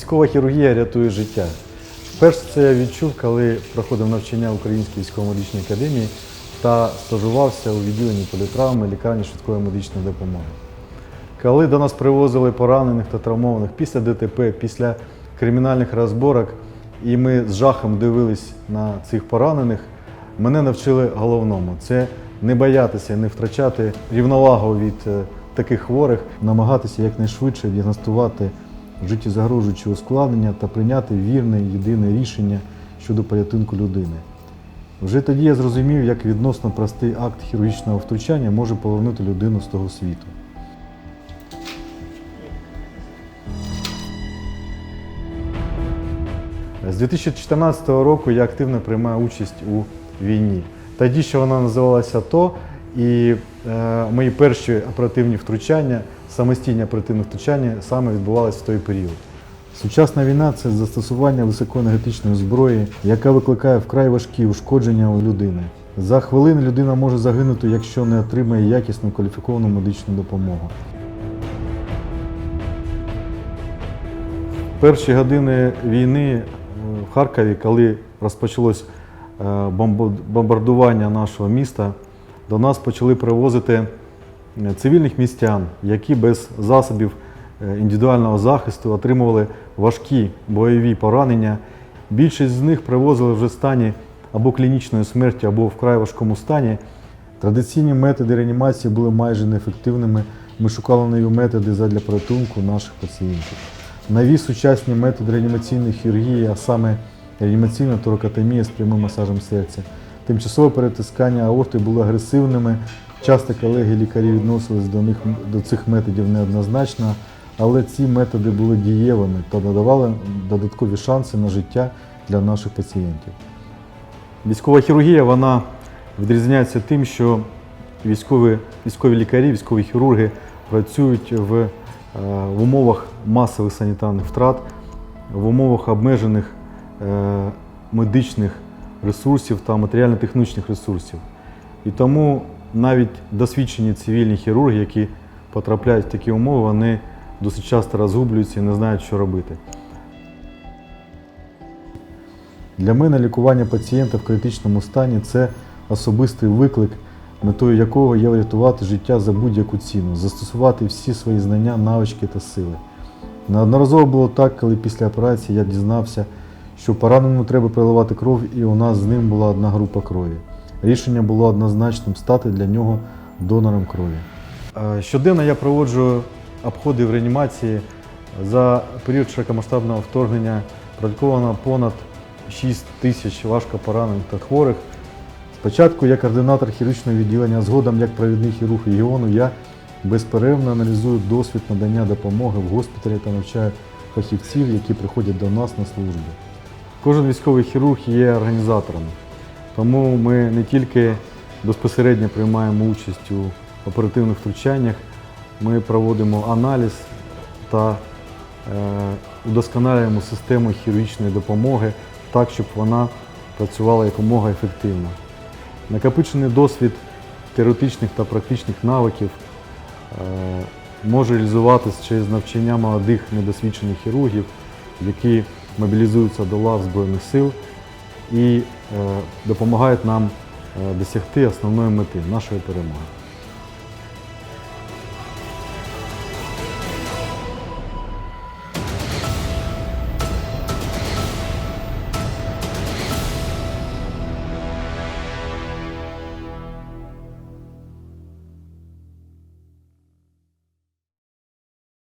Військова хірургія рятує життя. Перше це я відчув, коли проходив навчання в Українській військово-медичній академії та стажувався у відділенні політравми лікарні швидкої медичної допомоги. Коли до нас привозили поранених та травмованих після ДТП, після кримінальних розборок, і ми з жахом дивились на цих поранених, мене навчили головному це не боятися, не втрачати рівновагу від е, таких хворих, намагатися якнайшвидше діагностувати життєзагрожуючі ускладнення та прийняти вірне єдине рішення щодо порятунку людини. Вже тоді я зрозумів, як відносно простий акт хірургічного втручання може повернути людину з того світу. З 2014 року я активно приймаю участь у війні. Тоді ще вона називалася АТО, і е, мої перші оперативні втручання, самостійні оперативні втручання саме відбувалися в той період. Сучасна війна це застосування високоенергетичної зброї, яка викликає вкрай важкі ушкодження у людини. За хвилину людина може загинути, якщо не отримає якісну кваліфіковану медичну допомогу. Перші години війни е, в Харкові, коли розпочалось е, бомбардування нашого міста, до нас почали привозити цивільних містян, які без засобів е, індивідуального захисту отримували важкі бойові поранення. Більшість з них привозили вже в стані або клінічної смерті, або вкрай важкому стані. Традиційні методи реанімації були майже неефективними. Ми шукали нові методи задля порятунку наших пацієнтів. Нові сучасні методи реанімаційної хірургії, а саме реанімаційна торакотомія з прямим масажем серця. Тимчасове перетискання аорти були агресивними. Часто колеги лікарі відносились до них до цих методів неоднозначно, але ці методи були дієвими та надавали додаткові шанси на життя для наших пацієнтів. Військова хірургія вона відрізняється тим, що військові, військові лікарі, військові хірурги працюють в, е, в умовах масових санітарних втрат, в умовах обмежених е, медичних ресурсів та матеріально-технічних ресурсів. І тому навіть досвідчені цивільні хірурги, які потрапляють в такі умови, вони досить часто розгублюються і не знають, що робити. Для мене лікування пацієнта в критичному стані це особистий виклик, метою якого є врятувати життя за будь-яку ціну, застосувати всі свої знання, навички та сили. Неодноразово було так, коли після операції я дізнався, що пораненому треба переливати кров, і у нас з ним була одна група крові. Рішення було однозначним стати для нього донором крові. Е, Щоденно я проводжу обходи в реанімації. За період широкомасштабного вторгнення практиковано понад 6 тисяч важко поранених та хворих. Спочатку я координатор хірургічного відділення, згодом як провідний хірург регіону, я безперервно аналізую досвід надання допомоги в госпіталі та навчаю фахівців, які приходять до нас на службу. Кожен військовий хірург є організатором, тому ми не тільки безпосередньо приймаємо участь у оперативних втручаннях, ми проводимо аналіз та е, удосконалюємо систему хірургічної допомоги так, щоб вона працювала якомога ефективно. Накопичений досвід теоретичних та практичних навиків е, може реалізуватися через навчання молодих недосвідчених хірургів, які мобілізуються до лав Збройних сил і е, допомагають нам е, досягти основної мети нашої перемоги.